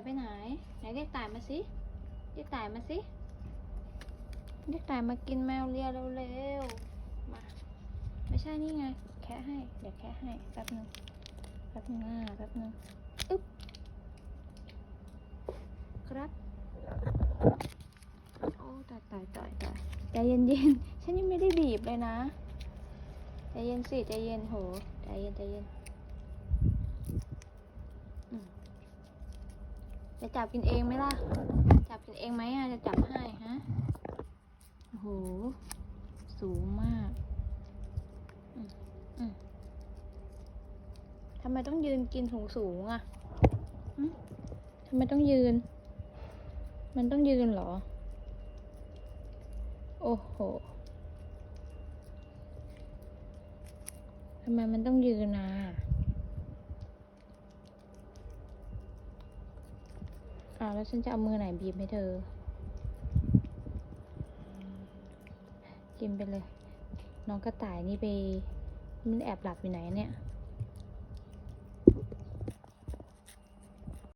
ายไปไหน ไหนเรียกต่ายมาสิ เรียกต่ายมาสิ เรียกต่ายมากินแมวเลียเร็วๆ มา ไม่ใช่นี่ไง แคะให้ เดี๋ยวแคะให้แป๊บนึง แป๊บนึงอะแป๊บนึง อึ๊บ ครับโอ้ตายตายตายตายใจเย็นเย็นๆฉันยังไม่ได้บีบเลยนะ ใจเย็นสิ ใจเย็นโห ใจเย็นใจเย็น จะจับกินเองไหมล่ะ จับกินเองไหมอะ จะจับให้ฮะ โอ้โห สูงมากอืมอืมทำไมต้องยืนกินสูงสูงๆอะหึทำไมต้องยืน มันต้องยืนเหรอ โอ้โหทำไมมันต้องยืนนะ อ้าวแล้วฉันจะเอามือไหนบีบให้เธอ กินไปเลย น้องกระต่ายนี่ไปมันแอบหลับอยู่ไหนเนี่ย